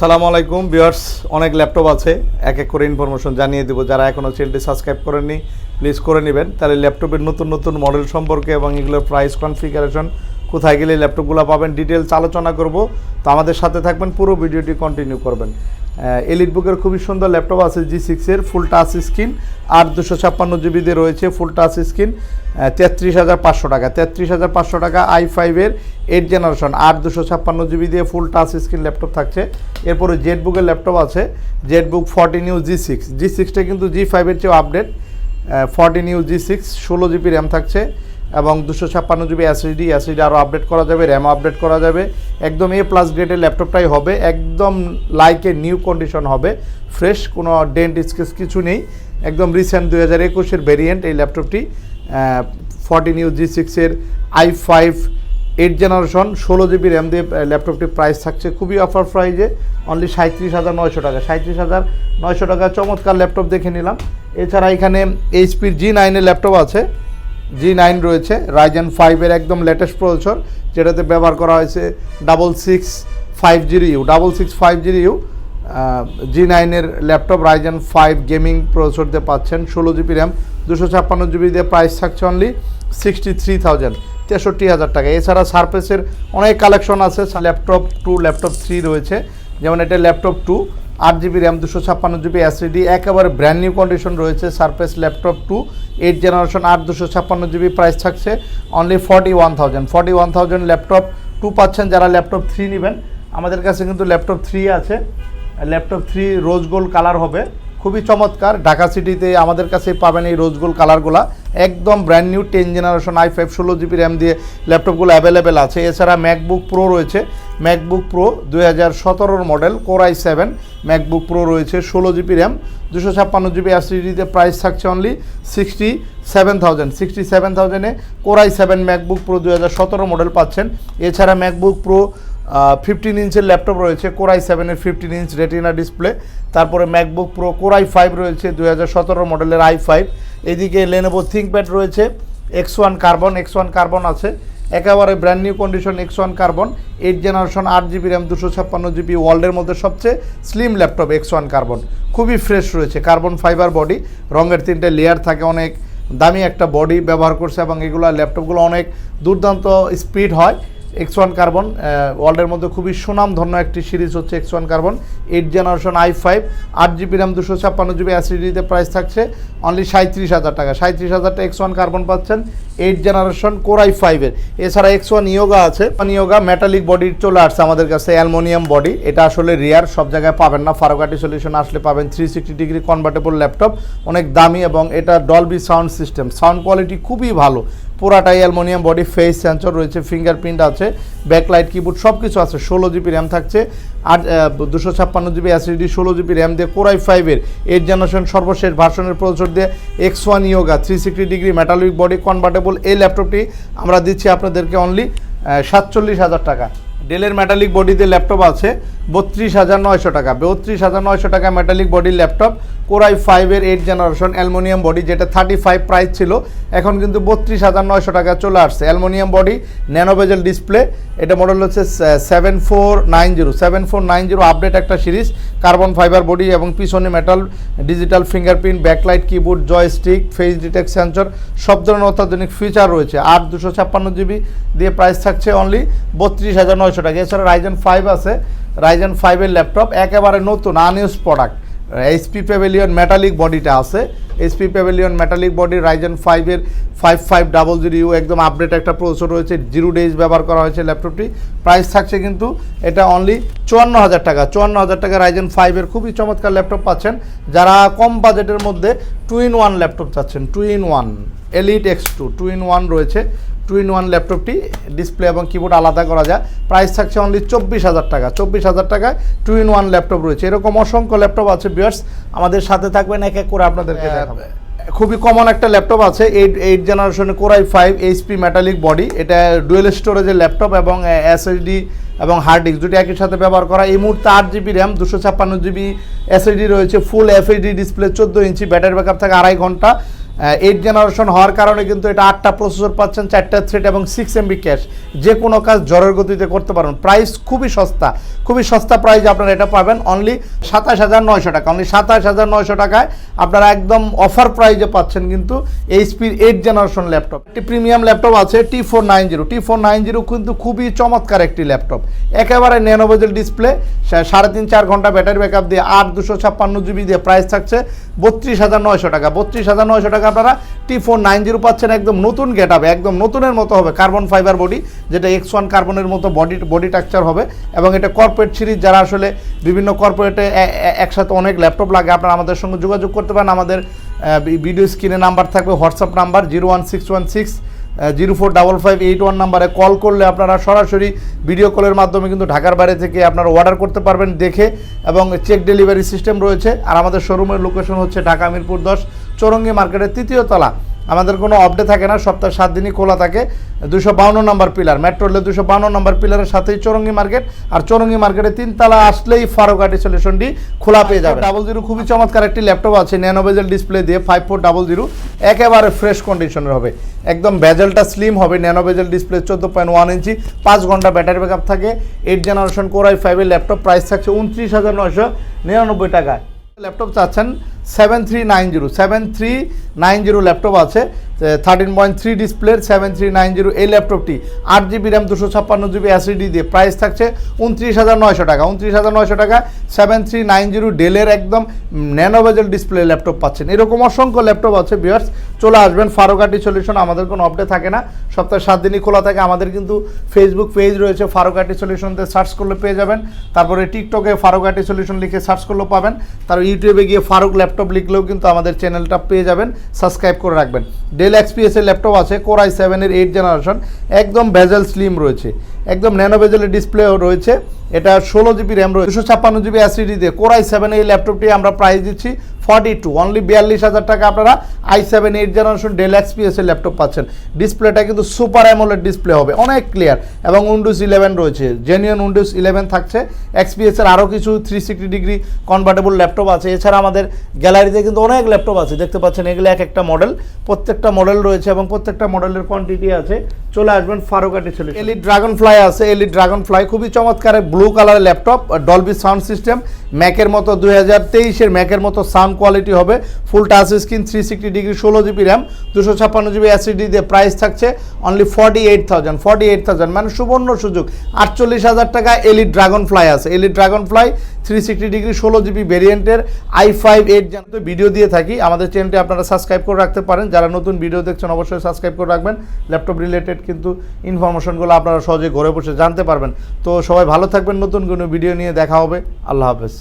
সালামু আলাইকুম, ভিউয়ার্স। অনেক ল্যাপটপ আছে। এক এক করে ইনফরমেশন জানিয়ে দেবো। যারা এখনও চ্যানেলটি সাবস্ক্রাইব করেননি, প্লিজ করে নেবেন। তাহলে ল্যাপটপের নতুন নতুন মডেল সম্পর্কে এবং এগুলোর প্রাইস কনফিগারেশন, কোথায় গেলে ল্যাপটপগুলো পাবেন ডিটেলস আলোচনা করব। তো আমাদের সাথে থাকবেন, পুরো ভিডিওটি কন্টিনিউ করবেন। এলিট বুকের খুবই সুন্দর ল্যাপটপ আছে জি সিক্সের ফুল টাচ স্ক্রিন আর দুশো ছাপ্পান্ন জিবি দিয়ে রয়েছে ফুল টাচ স্ক্রিন তেত্রিশ হাজার পাঁচশো টাকা। তেত্রিশ হাজার পাঁচশো টাকা আই ফাইভের এইট জেনারেশন আট দুশো ছাপ্পান্ন জিবি দিয়ে ফুল টাচ স্ক্রিন ল্যাপটপ থাকছে। এরপরে জেড বুকের ল্যাপটপ আছে Z book fourteen U G six G সিক্সটা কিন্তু জি ফাইভের চেয়েও update fourteen U G six ষোলো জিবি র্যাম থাকছে। এবং দুশো ছাপ্পান্ন জিবি এসএসডি এসএসডি আরও আপডেট করা যাবে র্যাম আপডেট করা যাবে। একদম এ প্লাস গ্রেডের ল্যাপটপটাই হবে, একদম লাইকে নিউ কন্ডিশন হবে ফ্রেশ কোনো ডেন্ট স্কেচ কিছু নেই। একদম রিসেন্ট দুই হাজার একুশের ভেরিয়েন্ট এই ল্যাপটপটি ফর্টিন ইউ জি সিক্সের আই ফাইভ এইট জেনারেশন ষোলো জিবি র্যাম দিয়ে ল্যাপটপটির প্রাইস থাকছে খুবই অফার প্রাইজে অনলি সাঁত্রিশ হাজার নয়শো টাকা। সাঁত্রিশ হাজার নয়শো টাকা চমৎকার ল্যাপটপ দেখে নিলাম। এছাড়া এখানে এইচপির জি নাইনের ল্যাপটপ আছে। জি নাইন রয়েছে রাইজেন ফাইভের একদম লেটেস্ট প্রসেসর যেটাতে ব্যবহার করা হয়েছে double six five zero U double six five zero U G নাইনের laptop Ryzen five gaming processor দিয়ে পাচ্ছেন, ষোলো জিবি র্যাম দুশো ছাপ্পান্ন জিবি দিয়ে প্রাইস থাকছে অনলি সিক্সটি থ্রি থাউজেন্ড তেষট্টি হাজার টাকা। এছাড়া সারফেসের অনেক কালেকশন আছে ল্যাপটপ টু ল্যাপটপ থ্রি রয়েছে। যেমন এটা ল্যাপটপ টু আট জিবি র্যাম দুশো ছাপ্পান্ন জিবি এসিডি একেবারে ব্র্যান্ড নিউ কন্ডিশন রয়েছে surface laptop two eight generation আট, দুশো ছাপ্পান্ন জিবি প্রাইস থাকছে only forty one thousand forty one thousand laptop two পাচ্ছেন যারা ল্যাপটপ থ্রি নেবেন। আমাদের কাছে কিন্তু ল্যাপটপ থ্রি আছে। Laptop three rose gold colour হবে। খুবই চমৎকার। ঢাকা সিটিতে আমাদের কাছে পাবেন এই রোজ গোল্ড কালারগুলা একদম brand new ten generation I five ষোলো জিবি র্যাম দিয়ে ল্যাপটপগুলো অ্যাভেলেবেল আছে। এছাড়া ম্যাকবুক প্রো রয়েছে। ম্যাকবুক প্রো হাজার সতেরোর model core i seven MacBook Pro রয়েছে, ষোলো জিবি র্যাম দুশো ছাপ্পান্ন জিবি এসিডিতে প্রাইস থাকছে only sixty seven thousand sixty seven থাউজেন্ডে core i seven MacBook Pro দু হাজার সতেরো মডেল পাচ্ছেন। এছাড়া ম্যাকবুক প্রো ফিফটিন ইঞ্চের ল্যাপটপ রয়েছে কোরাই সেভেনের ফিফটিন ইঞ্চ রেটিনা ডিসপ্লে তারপরে MacBook Pro core i five রয়েছে দু হাজার সতেরো মডেলের আই ফাইভ এদিকে লেনোভো থিঙ্কপ্যাড রয়েছে X one carbon X one carbon আছে, একেবারে brand new condition X one carbon eight generation আট জিবি র্যাম দুশো ছাপ্পান্ন জিবি ওয়ার্ল্ডের মধ্যে সবচেয়ে slim laptop X one carbon খুবই ফ্রেশ রয়েছে কার্বন ফাইবার বডি রঙের তিনটে লেয়ার থাকে অনেক, দামি একটা বডি ব্যবহার করছে এবং এগুলো ল্যাপটপগুলো অনেক দুর্দান্ত স্পিড হয়। এক্স ওয়ান কার্বন ওয়ার্ল্ডের মধ্যে খুবই সুনামধন্য একটি সিরিজ হচ্ছে X one carbon eight generation I five আট জিবি র্যাম দুশো ছাপ্পান্ন জিবি অ্যাসিডিতে প্রাইস থাকছে অনলি সাঁত্রিশ হাজার টাকা। সাঁত্রিশ হাজারটা এক্স ওয়ান কার্বন পাচ্ছেন এইট জেনারেশন কোরাই ফাইভের এছাড়া এক্স ওয়ান ইয়োগা আছে। ইয়োগা মেটালিক বডি চলে আসছে আমাদের কাছে, অ্যালমোনিয়াম বডি এটা আসলে রিয়ার সব জায়গায় পাবেন না। ফারোকাটি সলিউশন আসলে পাবেন three sixty degree convertible laptop অনেক দামি এবং এটা Dolby sound system sound quality খুবই ভালো। পুরাটাই অ্যালমোনিয়াম, বডি ফেস সেন্সর রয়েছে ফিঙ্গারপ্রিন্ট আছে ব্যাকলাইট কিবোর্ড সব কিছু আছে, ষোলো জিবি র্যাম থাকছে, আর দুশো ছাপ্পান্ন জিবি অ্যাসিডি ষোলো জিবি র্যাম দিয়ে কোরাই ফাইভের এইট জেনারেশন সর্বশেষ ভার্সনের প্রচুর দিয়ে X one Yoga three sixty degree metallic body convertible এই ল্যাপটপটি আমরা দিচ্ছি আপনাদেরকে অনলি সাতচল্লিশ হাজার টাকা। ডেলের মেটালিক বডিতে ল্যাপটপ আছে, বত্রিশ হাজার নয়শো টাকা। বত্রিশ হাজার নয়শো টাকা মেটালিক বডির ল্যাপটপ কোরাই ফাইভের এইট জেনারেশন অ্যালমোনিয়াম বডি যেটা থার্টি ফাইভ প্রাইস ছিল, এখন কিন্তু বত্রিশ হাজার নয়শো টাকা চলে আসছে। Aluminium body nano bezel display এটা মডেল হচ্ছে seven four nine zero seven four nine zero update একটা সিরিজ কার্বন ফাইবার বডি এবং পিছনে metal digital fingerprint backlight keyboard joystick face detect sensor সব ধরনের অত্যাধুনিক ফিচার রয়েছে। আট দুশো ছাপ্পান্ন জিবি দিয়ে প্রাইস থাকছে অনলি বত্রিশ হাজার নয়শো টাকা। এছাড়া রাইজেন ফাইভ আছে। রাইজেন ফাইভের ল্যাপটপ একেবারে নতুন unused product HP Pavilion metallic বডিটা আছে। HP Pavilion metallic body Ryzen ফাইভের five five double zero U একদম আপডেট একটা প্রসেসর রয়েছে। জিরো ডেজ ব্যবহার করা হয়েছে ল্যাপটপটি প্রাইস থাকছে কিন্তু এটা অনলি চুয়ান্ন হাজার টাকা। চুয়ান্ন হাজার টাকা রাইজেন ফাইভের খুবই চমৎকার ল্যাপটপ পাচ্ছেন। যারা কম বাজেটের মধ্যে টু ইন ওয়ান ল্যাপটপ চাচ্ছেন। Two in one elite X two two in one রয়েছে। টু ইন ওয়ান ল্যাপটপটি ডিসপ্লে এবং কিবোর্ড আলাদা করা যায়। প্রাইস থাকছে অনলি চব্বিশ হাজার টাকা। চব্বিশ হাজার টাকায় টু ইন ওয়ান ল্যাপটপ রয়েছে। এরকম অসংখ্য ল্যাপটপ আছে বিয়ার্স আমাদের সাথে থাকবেন এক এক করে আপনাদেরকে দেখাবো। খুবই কমন একটা ল্যাপটপ আছে এইট এইট জেনারেশনের core i five HP metallic body এটা ডুয়েল স্টোরেজের ল্যাপটপ এবং এসএসডি এবং হার্ড ডিস্ক দুটি একই সাথে ব্যবহার করা। এই মুহূর্তে আট জিবি র্যাম দুশো ছাপ্পান্ন জিবি এসএসডি রয়েছে। ফুল এফএসডি ডিসপ্লে চোদ্দ ইঞ্চি। ব্যাটারি ব্যাকআপ থাকে আড়াই ঘণ্টা। এইট জেনারেশন হওয়ার কারণে কিন্তু এটা আটটা প্রসেসর পাচ্ছেন, চারটা থ্রেড এবং সিক্স এমবি ক্যাশ যে কোনো কাজ জ্বরের গতিতে করতে পারবেন। প্রাইস খুবই সস্তা। খুবই সস্তা প্রাইস আপনারা এটা পাবেন। অনলি সাতাশ হাজার নয়শো টাকা। অনলি সাতাশ হাজার নয়শো টাকায় আপনারা একদম অফার প্রাইজে পাচ্ছেন কিন্তু এইচপির এইট জেনারেশন ল্যাপটপ একটি প্রিমিয়াম ল্যাপটপ আছে T four nine zero T four nine zero কিন্তু খুবই চমৎকার একটি ল্যাপটপ একেবারে ন্যানোভেজেল ডিসপ্লে সাড়ে তিন চার ঘণ্টা ব্যাটারি ব্যাকআপ দিয়ে আট দুশো ছাপ্পান্ন জিবি দিয়ে প্রাইস থাকছে বত্রিশ হাজার নয়শো টাকা। বত্রিশ হাজার নয়শো টাকা আপনারা টি ফোর নাইন জিরো পাচ্ছেন একদম নতুন গেট হবে একদম নতুনের মতো হবে কার্বন ফাইবার বডি যেটা এক্স ওয়ান কার্বনের মতো বডি বডি স্ট্রাকচার হবে এবং এটা কর্পোরেট সিরিজ যারা আসলে বিভিন্ন কর্পোরেটে একসাথে অনেক ল্যাপটপ লাগে। আপনারা আমাদের সঙ্গে যোগাযোগ করতে পারেন। আমাদের ভিডিও স্ক্রিনে নাম্বার থাকবে, WhatsApp number zero one six one six zero four double five eight one নাম্বারে। কল করলে আপনারা সরাসরি ভিডিও কলের মাধ্যমে কিন্তু ঢাকার বাইরে থেকে আপনারা অর্ডার করতে পারবেন দেখে। এবং চেক ডেলিভারি সিস্টেম রয়েছে। আর আমাদের শোরুমের লোকেশন হচ্ছে ঢাকা মিরপুর দশ, চৌরঙ্গি মার্কেটের তৃতীয় তলা। আমাদের কোনো অপডে থাকে না, সপ্তাহে সাত দিনই খোলা থাকে। দুশো বাউন্ন নম্বর পিলার মেট্রো রেলের দুশো বাউন্ন নম্বর পিলারের সাথেই চৌরঙ্গি মার্কেট আর চৌরঙ্গি মার্কেটে তিনতলা আসলেই ফারুকাটি সলিউশনটি খোলা পেয়ে যাবে। ডাবল জিরো খুবই চমৎকার একটি ল্যাপটপ আছে ন্যানোভেজেল ডিসপ্লে দিয়ে ফাইভ ফোর ডাবল জিরো একেবারে ফ্রেশ কন্ডিশনের হবে। একদম ভেজেলটা স্লিম হবে ন্যানোভেজেল ডিসপ্লে চোদ্দ পয়েন্ট ওয়ান ইঞ্চি, পাঁচ ঘণ্টা ব্যাটারি ব্যাকআপ থাকে। এইট জেনারেশন কোরাই ফাইভের ল্যাপটপ প্রাইস থাকছে উনত্রিশ হাজার নয়শো নিরানব্বই টাকায়। ল্যাপটপ চাচ্ছেন seven three nine zero seven three nine zero laptop আছে থার্টিন পয়েন্ট থ্রি ডিসপ্লের সেভেন থ্রি নাইন জিরো এই ল্যাপটপটি আট জিবি র্যাম দুশো ছাপ্পান্ন জিবি অ্যাসিডি দিয়ে প্রাইস থাকছে উনত্রিশ হাজার নয়শো টাকা, উনত্রিশ হাজার নয়শো টাকা সেভেন থ্রি নাইন জিরো ডেলের একদম ন্যানোভেজেল ডিসপ্লে ল্যাপটপ পাচ্ছেন। এরকম অসংখ্য ল্যাপটপ আছে বিয়ার্স চলে আসবেন। ফারুকাটি সলিউশন আমাদের কোনো আপডেট থাকে না। সপ্তাহে সাত দিনই খোলা থাকে। আমাদের কিন্তু ফেসবুক পেজ রয়েছে, ফারুকাটি সলিউশনতে সার্চ করলে পেয়ে যাবেন। তারপরে টিকটকে ফারুকাটি সলিউশন লিখে সার্চ করলেও পাবেন। তার ইউটিউবে গিয়ে ফারুক ল্যাপটপ লিখলেও কিন্তু আমাদের চ্যানেলটা পেয়ে যাবেন। সাবস্ক্রাইব করে রাখবেন। ডেল এক্সপিএসের ল্যাপটপ আছে কোরাই সেভেনের এইট জেনারেশন একদম ভেজেল স্লিম রয়েছে। একদম ন্যানো ভেজেলের ডিসপ্লেও রয়েছে। এটা ষোলো জিবি র্যাম রয়েছে। দুশো ছাপ্পান্ন জিবি অ্যাসিডি দিয়ে কোরাই সেভেন এই ল্যাপটপটি আমরা প্রাইস দিচ্ছি ফর্টি টু অনলি বিয়াল্লিশ হাজার টাকা আপনারা I seven eight generation Dell এক্সপিএসের laptop পাচ্ছেন। ডিসপ্লেটা কিন্তু সুপার অ্যামোলেড ডিসপ্লে হবে, অনেক ক্লিয়ার এবং উইন্ডোজ ইলেভেন রয়েছে জেনুইন উইন্ডোজ ইলেভেন থাকছে। এক্সপিএস এর আরও কিছু three sixty degree convertible laptop আছে। এছাড়া আমাদের গ্যালারিতে কিন্তু অনেক ল্যাপটপ আছে। দেখতে পাচ্ছেন এগুলো এক একটা মডেল প্রত্যেকটা মডেল রয়েছে এবং প্রত্যেকটা মডেলের কোয়ান্টিটি আছে। চলে আসবেন ফারুকাটি ছেলে এলি ড্রাগন ফ্লাই আছে এলি ড্রাগন ফ্লাই খুবই চমৎকার ব্লু কালারের ল্যাপটপ ডলবি সাউন্ড সিস্টেম ম্যাকের মতো দুই হাজার তেইশের ম্যাকের মতো সাউন্ড কোয়ালিটি হবে। Full touch screen three sixty degree ষোলো জিবি র্যাম দুশো ছাপ্পান্ন জিবি অ্যাসিডি দিয়ে প্রাইস থাকছে only forty eight thousand forty eight thousand মানে সুবর্ণ সুযোগ। আটচল্লিশ হাজার টাকা এলি ড্রাগন ফ্লাই আছে। Elite dragon fly three sixty degree ষোলো জিবি ভেরিয়েন্টের আই ফাইভ এইট জানতে ভিডিও দিয়ে থাকি, আমাদের চ্যানেলটি আপনারা সাবস্ক্রাইব করে রাখতে পারেন। যারা নতুন ভিডিও দেখছেন, অবশ্যই সাবস্ক্রাইব করে রাখবেন। ল্যাপটপ রিলেটেড কিন্তু ইনফরমেশনগুলো আপনারা সহজে ঘরে বসে জানতে পারবেন। তো সবাই ভালো থাকবেন। নতুন কোনো ভিডিও নিয়ে দেখা হবে। আল্লাহ হাফেজ।